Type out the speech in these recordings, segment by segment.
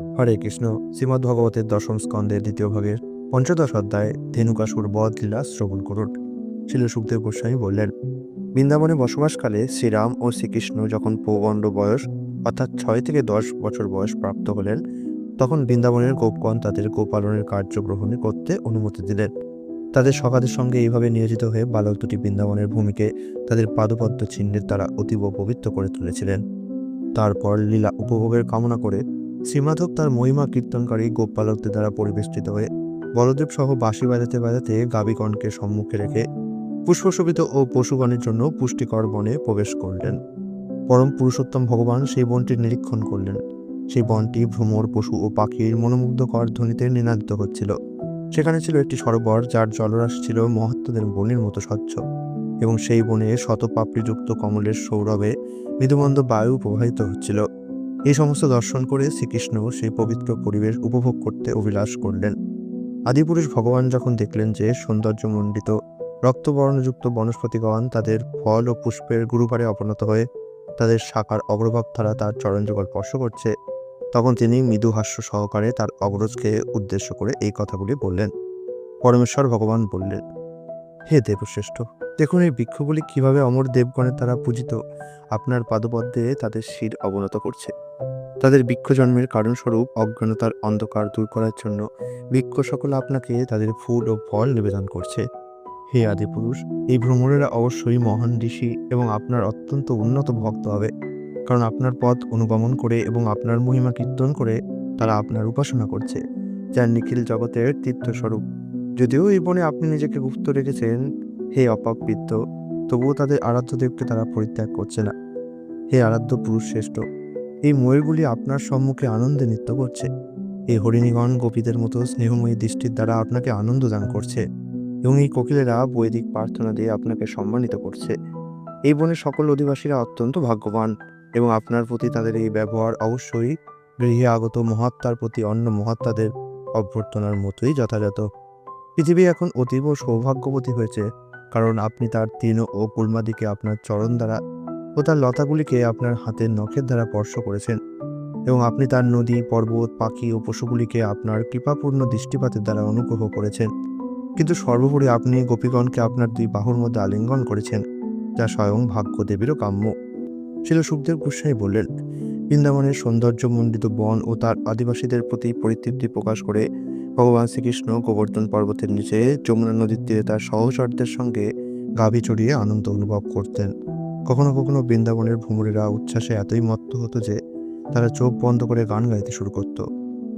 হরে কৃষ্ণ শ্রীমদ্ ভগবতের দশম স্কন্ধের দ্বিতীয় ভাগের পঞ্চদশ অধ্যায় ধেনুকাসুর বধ লীলা শ্রবণ করুন। শিল সুখদেব গোস্বামী বললেন, বৃন্দাবনে বসবাসকালে শ্রীরাম ও শ্রীকৃষ্ণ যখন পৌগণ্ড বয়স, অর্থাৎ ছয় থেকে দশ বছর বয়স প্রাপ্ত হলেন, তখন বৃন্দাবনের গোপগণ তাদের গোপালনের কার্য গ্রহণে করতে অনুমতি দিলেন। তাদের সখাদের সঙ্গে এইভাবে নিয়োজিত হয়ে বালক দুটি বৃন্দাবনের ভূমিকে তাদের পাদপদ্ম চিহ্নের দ্বারা অতীব পবিত্র করে তুলেছিলেন। তারপর লীলা উপভোগের কামনা করে শ্রীমাধব তার মহিমা কীর্তনকারী গোপালকদের দ্বারা পরিবেষ্টিত হয়ে বলদেব সহ বাঁশি বাজাতে বাজাতে গাবিগণকে সম্মুখে রেখে পুষ্পশোভিত ও পশুগণের জন্য পুষ্টিকর বনে প্রবেশ করলেন। পরম পুরুষোত্তম ভগবান সেই বনটির নিরীক্ষণ করলেন। সেই বনটি ভ্রমর, পশু ও পাখির মনোমুগ্ধকর ধ্বনিতে নিনাদিত হচ্ছিল। সেখানে ছিল একটি সরোবর, যার জলরাশি ছিল মহাত্মদের বনের মতো স্বচ্ছ এবং সেই বনে শত পাপড়িযুক্ত কমলের সৌরভে মৃদুমন্দ বায়ু প্রবাহিত হচ্ছিল। এই সমস্ত দর্শন করে শ্রীকৃষ্ণ সেই পবিত্র পরিবেশ উপভোগ করতে অভিলাষ করলেন। আদিপুরুষ ভগবান যখন দেখলেন যে সৌন্দর্যমণ্ডিত, রক্তবর্ণযুক্ত বনস্পতিগণ তাদের ফল ও পুষ্পের গুরুপারে অবনত হয়ে তাদের শাখার অগ্রভাব দ্বারা তার চরণযুগল স্পর্শ করছে, তখন তিনি মৃদু হাস্য সহকারে তার অগ্রজকে উদ্দেশ্য করে এই কথাগুলি বললেন। পরমেশ্বর ভগবান বললেন, হে দেবশ্রেষ্ঠ, দেখুন এই বৃক্ষগুলি কীভাবে অমর দেবগণের দ্বারা পূজিত। আপনার পাদপদ্মে তাদের শির অবনত করছে। তাদের বৃক্ষ জন্মের কারণস্বরূপ অজ্ঞানতার অন্ধকার দূর করার জন্য বৃক্ষ সকল আপনাকে তাদের ফুল ও ফল নিবেদন করছে। হে আদিপুরুষ এই ভ্রমণেরা অবশ্যই মহান ঋষি এবং আপনার অত্যন্ত উন্নত ভক্ত হবে। কারণ আপনার পথ অনুগমন করে এবং আপনার মহিমা কীর্তন করে তারা আপনার উপাসনা করছে, যার নিখিল জগতের তীর্থস্বরূপ। যদিও এই বনে আপনি নিজেকে গুপ্ত রেখেছেন, হে অপাপিত্ত, তবুও তাদের আরাধ্য দেবকে তারা পরিত্যাগ করছে না। হে আরাধ্য পুরুষ শ্রেষ্ঠ এই ময়ূরগুলি আপনার সম্মুখে আনন্দে নৃত্য করছে। এই হরিণীগণ গোপীদের মতো স্নেহময়ী দৃষ্টির দ্বারা আপনাকে আনন্দ দান করছে এবং এই কোকিলেরা বৈদিক প্রার্থনা দিয়ে আপনাকে সম্মানিত করছে। এই বনের সকল অধিবাসীরা অত্যন্ত ভাগ্যবান এবং আপনার প্রতি তাদের এই ব্যবহার অবশ্যই গৃহে আগত মহাত্মার প্রতি অন্য মহাত্মাদের অভ্যর্থনার মতোই যথাযথ। পৃথিবী এখন অতীব সৌভাগ্যবতী হয়েছে, কারণ আপনি তার তৃণ ও কুলমাদিকে আপনার চরণ দ্বারা ও তার লতাগুলিকে আপনার হাতের নখের দ্বারা স্পর্শ করেছেন এবং আপনি তার নদী, পর্বত, পাখি ও পশুগুলিকে আপনার কৃপাপূর্ণ দৃষ্টিপাতের দ্বারা অনুগ্রহ করেছেন। কিন্তু সর্বোপরি আপনি গোপীগণকে আপনার দুই বাহুর মধ্যে আলিঙ্গন করেছেন, যা স্বয়ং ভাগ্যদেবীরও কাম্য। ছিল সুখদেব গোস্বামী বললেন, বৃন্দাবনের সৌন্দর্যমণ্ডিত বন ও তার আদিবাসীদের প্রতি পরিতৃপ্তি প্রকাশ করে ভগবান শ্রীকৃষ্ণ গোবর্ধন পর্বতের নিচে যমুনা নদীর তীরে তার সহচরদের সঙ্গে গাভী চড়িয়ে আনন্দ অনুভব করতেন। কখনো কখনো বৃন্দাবনের ভ্রমণীরা উচ্ছ্বাসে এতই মত্ত হতো যে তারা চোখ বন্ধ করে গান গাইতে শুরু করত।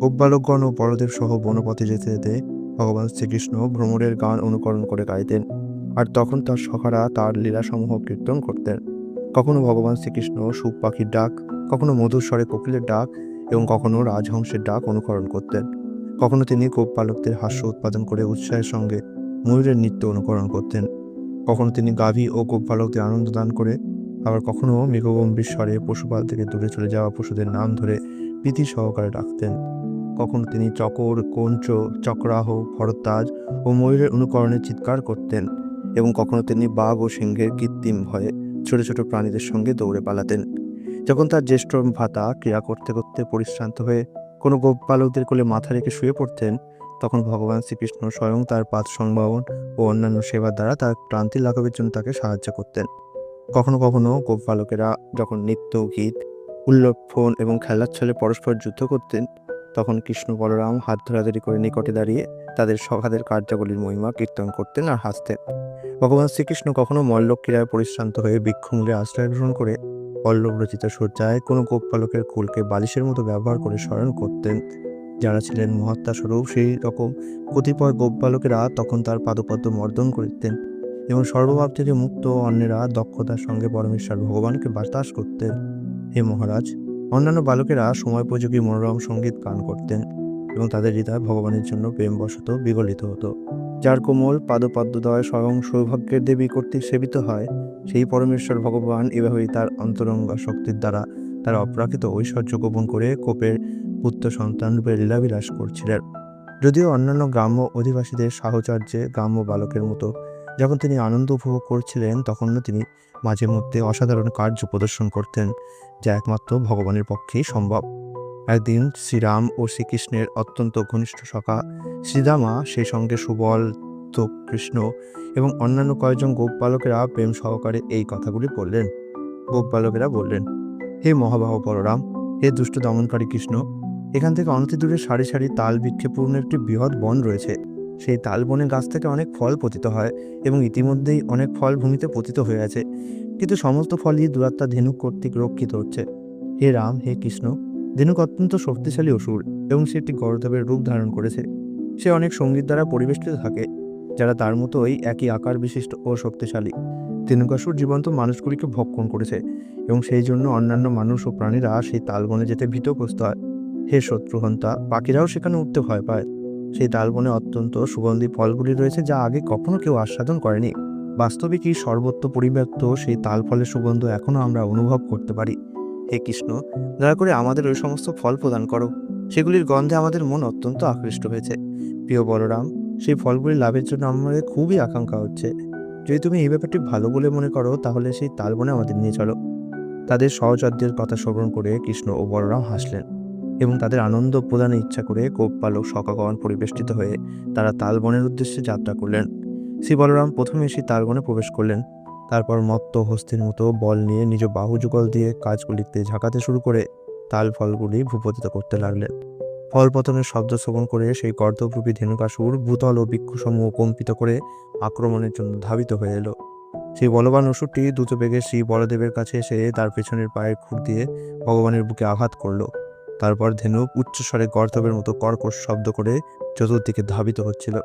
গোপবালকগণ ও বড়দেব সহ বনপথে যেতে যেতে ভগবান শ্রীকৃষ্ণ ভ্রমণের গান অনুকরণ করে গাইতেন আর তখন তার সখারা তার লীলাসমূহ কীর্তন করতেন। কখনো ভগবান শ্রীকৃষ্ণ সুখ পাখির ডাক, কখনো মধুর স্বরে কোকিলের ডাক এবং কখনো রাজহংসের ডাক অনুকরণ করতেন। কখনো তিনি গোপপালকদের হাস্য উৎপাদন করে উৎসাহের সঙ্গে ময়ূরের নৃত্য অনুকরণ করতেন। কখনো তিনি গাভী ও গোপপালকদের আনন্দ দান করে, আবার কখনো মৃগগম্ভীর স্বরে পশুপাল থেকে দূরে চলে যাওয়া পশুদের নাম ধরে প্রীতি সহকারে ডাকতেন। কখনো তিনি চকর, কঞ্চ, চক্রাহ ভরতাজ ও ময়ূরের অনুকরণে চিৎকার করতেন এবং কখনো তিনি বাঘ ও সিংহের কৃত্রিম ভয়ে ছোট ছোট প্রাণীদের সঙ্গে দৌড়ে পালাতেন। যখন তার জ্যেষ্ঠ ভাতা ক্রিয়া করতে করতে পরিশ্রান্ত হয়ে কোনো গোপপালকদের কোলে মাথা রেখে শুয়ে পড়তেন তখন ভগবান শ্রীকৃষ্ণ স্বয়ং তার পাত সংবাহন ও অন্যান্য সেবার দ্বারা তার ক্লান্তি লাঘবের জন্য তাকে সাহায্য করতেন। কখনো কখনো গোপপালকেরা যখন নৃত্য, গীত উল্লফন এবং খেলার ছলে পরস্পর যুদ্ধ করতেন, তখন কৃষ্ণ বলরাম হাত ধরাধরি করে নিকটে দাঁড়িয়ে তাদের সখাদের কার্যাবলীর মহিমা কীর্তন করতেন আর হাসতেন। ভগবান শ্রীকৃষ্ণ কখনো মল্লক্রীড়ায় পরিশ্রান্ত হয়ে বৃক্ষমূলে আশ্রয় গ্রহণ করে পল্লব রচিত সজ্জায় কোনো গোপপালকের কুলকে বালিশের মতো ব্যবহার করে স্মরণ করতেন। যারা ছিলেন মহাত্মা স্বরূপ সেই রকম কতিপয় গোপবালকেরা তখন তার পাদপদ্ম মর্দন করতেন এবং সর্বভাব থেকে মুক্ত অন্যেরা দক্ষতার সঙ্গে পরমেশ্বর ভগবানকে বাতাস করতেন। হে মহারাজ, অন্যান্য বালকেরা সময়োপযোগী মনোরম সংগীত গান করতেন এবং তাদের হৃদয় ভগবানের জন্য প্রেমবশত বিগলিত হতো। যার কোমল পাদপদ্মদয় স্বয়ং সৌভাগ্যের দেবী কর্তৃক সেবিত হয়, সেই পরমেশ্বর ভগবান এভাবেই তার অন্তরঙ্গ শক্তির দ্বারা তার অপ্রাকৃত ঐশ্বর্য গোপন করে কোপের পুত্র সন্তান রূপে লীলাবিলাস করছিলেন। যদিও অন্যান্য গ্রাম্য অধিবাসীদের সাহচর্যে গ্রাম্য বালকের মতো যখন তিনি আনন্দ উপভোগ করছিলেন তখনও তিনি মাঝে মধ্যে অসাধারণ কার্য প্রদর্শন করতেন, যা একমাত্র ভগবানের পক্ষেই সম্ভব। একদিন শ্রীরাম ও শ্রীকৃষ্ণের অত্যন্ত ঘনিষ্ঠ সখা শ্রীদামা সেই সঙ্গে সুবল তো কৃষ্ণ এবং অন্যান্য কয়েকজন গোপবালকেরা প্রেম সহকারে এই কথাগুলি বললেন। গোপ বালকেরা বললেন, হে মহাবাহ বলরাম, হে দুষ্ট দমনকারী কৃষ্ণ এখান থেকে অনতি দূরে সারি সারি তাল বৃক্ষেপূর্ণ একটি বৃহৎ বন রয়েছে। সেই তাল বনের গাছ থেকে অনেক ফল পতিত হয় এবং ইতিমধ্যেই অনেক ফল ভূমিতে পতিত হয়ে আছে। কিন্তু সমস্ত ফলই দুরাত্মা ধেনুক কর্তৃক রক্ষিত হচ্ছে। হে রাম, হে কৃষ্ণ ধেনুক অত্যন্ত শক্তিশালী অসুর এবং সে একটি গর্ধবের রূপ ধারণ করেছে। সে অনেক সংগীত দ্বারা পরিবেষ্টিত থাকে, যারা তার মতোই একই আকার বিশিষ্ট ও শক্তিশালী। ধেনুকাসুর জীবন্ত মানুষগুলিকে ভক্ষণ করেছে এবং সেই জন্য অন্যান্য মানুষ ও প্রাণীরা সেই তালবনে যেতে ভীতগ্রস্ত হয়। হে শত্রুহন্তা, পাখিরাও সেখানে উঠতে ভয় পায়। সেই তালবনে অত্যন্ত সুগন্ধি ফলগুলি রয়েছে যা আগে কখনো কেউ আস্বাদন করেনি। বাস্তবিকই সর্বত্র পরিব্যাপ্ত সেই তাল ফলের সুগন্ধ এখনও আমরা অনুভব করতে পারি। হে কৃষ্ণ, দয়া করে আমাদের ওই সমস্ত ফল প্রদান করো। সেগুলির গন্ধে আমাদের মন অত্যন্ত আকৃষ্ট হয়েছে। প্রিয় বলরাম, সেই ফলগুলি লাভের জন্য আমাদের খুবই আকাঙ্ক্ষা হচ্ছে। যদি তুমি এই ব্যাপারটি ভালো বলে মনে করো, তাহলে সেই তালবনে আমাদের নিয়ে চলো। তাদের সহচর্যের কথা শ্রবণ করে কৃষ্ণ ও বলরাম হাসলেন। এবং তাদের আনন্দ প্রদানের ইচ্ছা করে গোপপালক সকাগণ পরিবেষ্টিত হয়ে তারা তালবনের উদ্দেশ্যে যাত্রা করলেন। শ্রী বলরাম প্রথমে সেই তালবনে প্রবেশ করলেন। তারপর মত্ত হস্তির মতো বল নিয়ে নিজ বাহু যুগল দিয়ে কাজগুলিতে ঝাঁকাতে শুরু করে তাল ফলগুলি ভূপতিত করতে লাগলেন। ফল পতনের শব্দ শ্রবণ করে সেই কর্তব্যরূপী ধেনুকাসুর ভূতল ও বৃক্ষসমূহ কম্পিত করে আক্রমণের জন্য ধাবিত হয়ে এলো। সেই বলবান অসুরটি দ্রুত বেগে শ্রী বলদেবের কাছে এসে তার পেছনের পায়ের খুর দিয়ে ভগবানের বুকে আঘাত করল। তারপর ধেনুক উচ্চস্বরে গর্তবের মতো কর্কশ শব্দ করে চতুর্দিকে ধাবিত হচ্ছিল।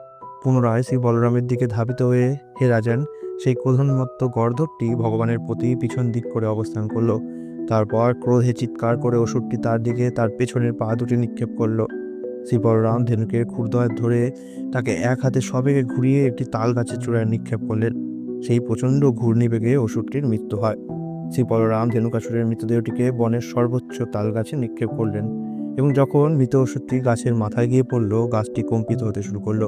পুনরায় শ্রী বলরামের দিকে ধাবিত হয়ে হে রাজান, সেই ক্রোধনমত্ত গর্ধবটি ভগবানের প্রতি পিছন দিক করে অবস্থান করল। তারপর ক্রোধে চিৎকার করে অসুরটি তার দিকে তার পেছনের পা দুটি নিক্ষেপ করল। শ্রী বলরাম ধেনুকে ক্ষুর্দয় ধরে তাকে এক হাতে সবেগে ঘুরিয়ে একটি তাল গাছের চূড়ায় নিক্ষেপ করলেন। সেই প্রচণ্ড ঘূর্ণিবেগে অসুরটির মৃত্যু হয়। শ্রী বলরাম ধেনুকাসুরের মৃতদেহটিকে বনের সর্বোচ্চ তাল গাছে নিক্ষেপ করলেন এবং যখন মৃত ওষুধটি গাছের মাথায় গিয়ে পড়ল, গাছটি কম্পিত হতে শুরু করল।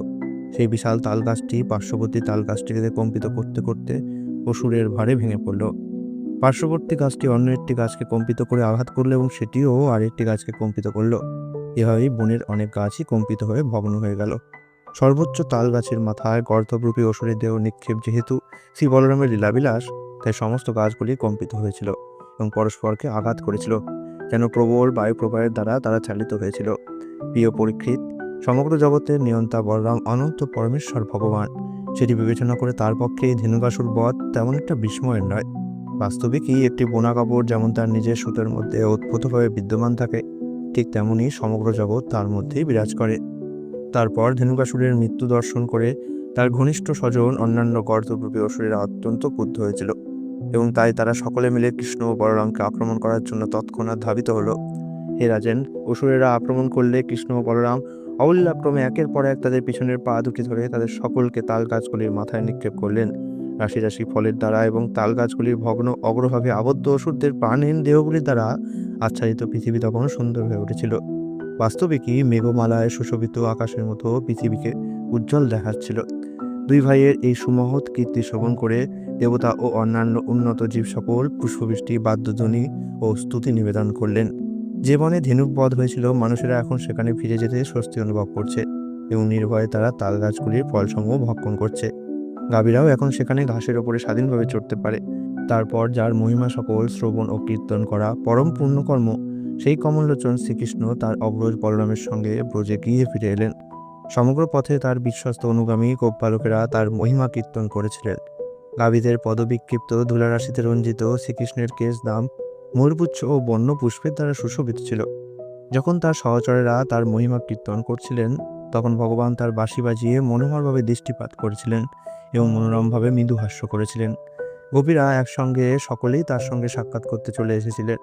সেই বিশাল তাল গাছটি পার্শ্ববর্তী তাল গাছটিকে কম্পিত করতে করতে অসুরের ভারে ভেঙে পড়ল। পার্শ্ববর্তী গাছটি অন্য একটি গাছকে কম্পিত করে আঘাত করল এবং সেটিও আরেকটি গাছকে কম্পিত করল। এভাবেই বনের অনেক গাছই কম্পিত হয়ে ভগ্ন হয়ে গেল। সর্বোচ্চ তাল গাছের মাথায় গর্ধবরূপী অসুরের দেহ নিক্ষেপ যেহেতু শ্রী বলরামের লীলাবিলাস তাই সমস্ত গাছগুলি কম্পিত হয়েছিল এবং পরস্পরকে আঘাত করেছিল, যেন প্রবল বায়ু প্রবাহের দ্বারা তারা চালিত হয়েছিল। প্রিয় পরীক্ষিত সমগ্র জগতের নিয়ন্তা বলরাম অনন্ত পরমেশ্বর ভগবান, সেটি বিবেচনা করে তার পক্ষে এই ধেনুকাসুর বধ তেমন একটা বিস্ময়ের নয়। বাস্তবিকই একটি বোনা কাপড় যেমন তার নিজের সুতোর মধ্যে উৎপূতভাবে বিদ্যমান থাকে, ঠিক তেমনই সমগ্র জগৎ তার মধ্যেই বিরাজ করে। তারপর ধেনুকাসুরের মৃত্যু দর্শন করে তার ঘনিষ্ঠ স্বজন অন্যান্য গর্দরূপী অসুরেরা অত্যন্ত ক্রুদ্ধ হয়েছিল। এবং তাই তারা সকলে মিলে কৃষ্ণ ও বলরামকে আক্রমণ করার জন্য তৎক্ষণাৎ ধাবিত হলো। হে রাজেন, অসুরেরা আক্রমণ করলে কৃষ্ণ ও বলরাম অবলীলাক্রমে একের পর এক তাদের পিছনের পা দুটি ধরে তাদের সকলকে তাল গাছগুলির মাথায় নিক্ষেপ করলেন। রাশি রাশি ফলের দ্বারা এবং তাল গাছগুলির ভগ্ন অগ্রভাগে আবদ্ধ অসুরদের প্রাণহীন দেহগুলির দ্বারা আচ্ছাদিত পৃথিবী তখন সুন্দর হয়ে উঠেছিল। বাস্তবিকই মেঘমালায় সুশোভিত আকাশের মতো পৃথিবীকে উজ্জ্বল দেখাচ্ছিল। দুই ভাইয়ের এই সুমহৎ কীর্তি শ্রবণ করে দেবতা ও অন্যান্য উন্নত জীব সকল পুষ্পবৃষ্টি, বাদ্যধ্বনি ও স্তুতি নিবেদন করলেন। যে বনে ধেনুক বধ হয়েছিল, মানুষেরা এখন সেখানে ফিরে যেতে স্বস্তি অনুভব করছে এবং নির্ভয়ে তারা তাল গাছগুলির ফলসমূহ ভক্ষণ করছে। গাভীরাও এখন সেখানে ঘাসের ওপরে স্বাধীনভাবে চড়তে পারে। তারপর যার মহিমা সকল, শ্রবণ ও কীর্তন করা পরম পূর্ণকর্ম সেই কমললোচন শ্রীকৃষ্ণ তার অগ্রজ বলরামের সঙ্গে ব্রজে গিয়ে ফিরে এলেন। সমগ্র পথে তার বিশ্বস্ত অনুগামী গোপবালকেরা তার মহিমা কীর্তন করেছিলেন। গাভীদের পদবিক্ষিপ্ত, ধুলারাশিতে রঞ্জিত, শ্রীকৃষ্ণের কেশ দাম, ময়ূরপুচ্ছ ও বন্য পুষ্পের দ্বারা সুশোভিত ছিল। যখন তার সহচরেরা তার মহিমা কীর্তন করছিলেন, তখন ভগবান তার বাঁশি বাজিয়ে মনোহরভাবে দৃষ্টিপাত করেছিলেন এবং মনোরমভাবে মৃদু হাস্য করেছিলেন। গোপীরা একসঙ্গে সকলেই তার সঙ্গে সাক্ষাৎ করতে চলে এসেছিলেন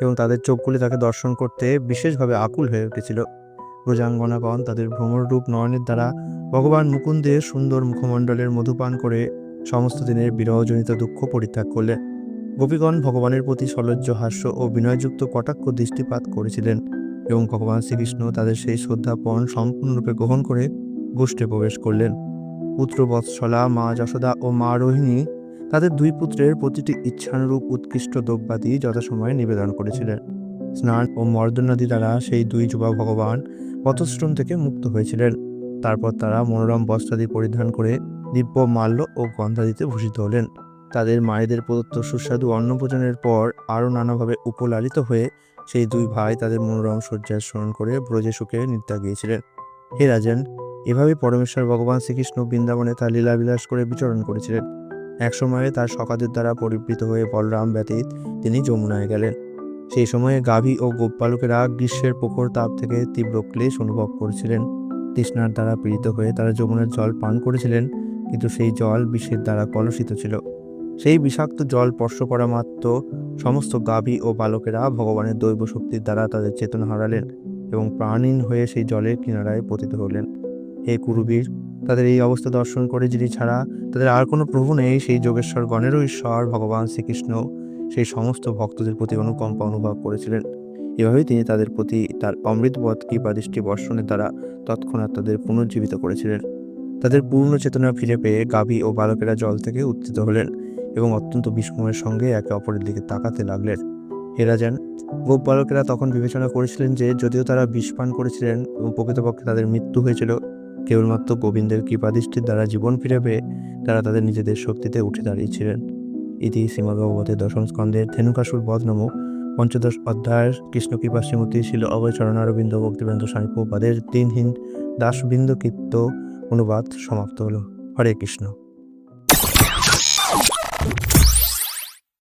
এবং তাদের চোখগুলি তাকে দর্শন করতে বিশেষভাবে আকুল হয়ে উঠেছিল। প্রজাঙ্গনাগণ তাদের ভ্রমরূপ নয়নের দ্বারা ভগবান মুকুন্দের সুন্দর মুখমণ্ডলের মধুপান করে সমস্ত দিনের বিরহজনিত দুঃখ পরিত্যাগ করলেন গোপীগণ ভগবানের প্রতি সলজ্জ, হাস্য ও বিনয়যুক্ত কটাক্ষ দৃষ্টিপাত করেছিলেন এবং ভগবান শ্রীকৃষ্ণ তাদের সেই শ্রদ্ধাপন সম্পূর্ণরূপে গ্রহণ করে গোষ্ঠে প্রবেশ করলেন। পুত্র বৎসলা, মা যশোদা ও মা রোহিণী তাদের দুই পুত্রের প্রতিটি ইচ্ছানুরূপ উৎকৃষ্ট দ্রব্যাদি যথাসময়ে নিবেদন করেছিলেন। স্নান ও মর্দনাদি দ্বারা সেই দুই যুবা ভগবান পথশ্রম থেকে মুক্ত হয়েছিলেন। তারপর তারা মনোরম বস্ত্রাদি পরিধান করে দিব্য মাল্য ও গন্ধাদিতে ভূষিত হলেন। তাদের মায়েদের প্রদত্ত সুস্বাদু অন্নভোজনের পর আরও নানাভাবে উপলালিত হয়ে সেই দুই ভাই তাদের মনোরম শয্যার স্মরণ করে ব্রজে সুখে নিত্যা গিয়েছিলেন। হে রাজেন, এভাবে পরমেশ্বর ভগবান শ্রীকৃষ্ণ বৃন্দাবনে তার লীলাবিলাস করে বিচরণ করেছিলেন। একসময়ে তার সকাদের দ্বারা পরিবৃত হয়ে বলরাম ব্যতীত তিনি যমুনায় গেলেন। সেই সময়ে গাভী ও গোপালকেরা গ্রীষ্মের প্রখর তাপ থেকে তীব্র ক্লেশ অনুভব করেছিলেন। তৃষ্ণার দ্বারা পীড়িত হয়ে তারা যমুনার জল পান করেছিলেন। কিন্তু সেই জল বিষের দ্বারা কলুষিত ছিল। সেই বিষাক্ত জল স্পর্শ করা মাত্র সমস্ত গাভী ও বালকেরা ভগবানের দৈব শক্তির দ্বারা তাদের চেতনা হারালেন এবং প্রাণীন হয়ে সেই জলের কিনারায় পতিত হলেন। হে কুরুবীর, তাদের এই অবস্থা দর্শন করে যিনি ছাড়া তাদের আর কোনো প্রভু নেই, সেই যোগেশ্বর গণেরও ঈশ্বর, ভগবান শ্রীকৃষ্ণ সেই সমস্ত ভক্তদের প্রতি অনুকম্পা অনুভব করেছিলেন। এভাবেই তিনি তাদের প্রতি তার অমৃতবধ কৃপাদৃষ্টি বর্ষণের দ্বারা তৎক্ষণাৎ তাদের পুনর্জীবিত করেছিলেন। তাদের পূর্ণ চেতনা ফিরে পেয়ে গাভী ও বালকেরা জল থেকে উত্থিত হলেন এবং অত্যন্ত বিস্ময়ের সঙ্গে একে অপরের দিকে তাকাতে লাগলেন। এরা যান গোপ বালকেরা তখন বিবেচনা করেছিলেন যে যদিও তারা বিষ পান করেছিলেন এবং প্রকৃতপক্ষে তাদের মৃত্যু হয়েছিল। কেবলমাত্র গোবিন্দের কৃপাদৃষ্টির দ্বারা জীবন ফিরে পেয়ে তারা তাদের নিজেদের শক্তিতে উঠে দাঁড়িয়েছিলেন। ইতি শ্রীমদ্ভগবতের দশম স্কন্ধের ধেনুকাসুর বধ নামক পঞ্চদশ অধ্যায়ের কৃষ্ণ কৃপা শ্রীমতী ছিল অভয় চরণারবিন্দ ভক্তিবেন্দ্র স্বামী প্রপাদের দিনহীন দাসবৃন্দ কীর্ত অনুবাদ সমাপ্ত হলো। হরে কৃষ্ণ।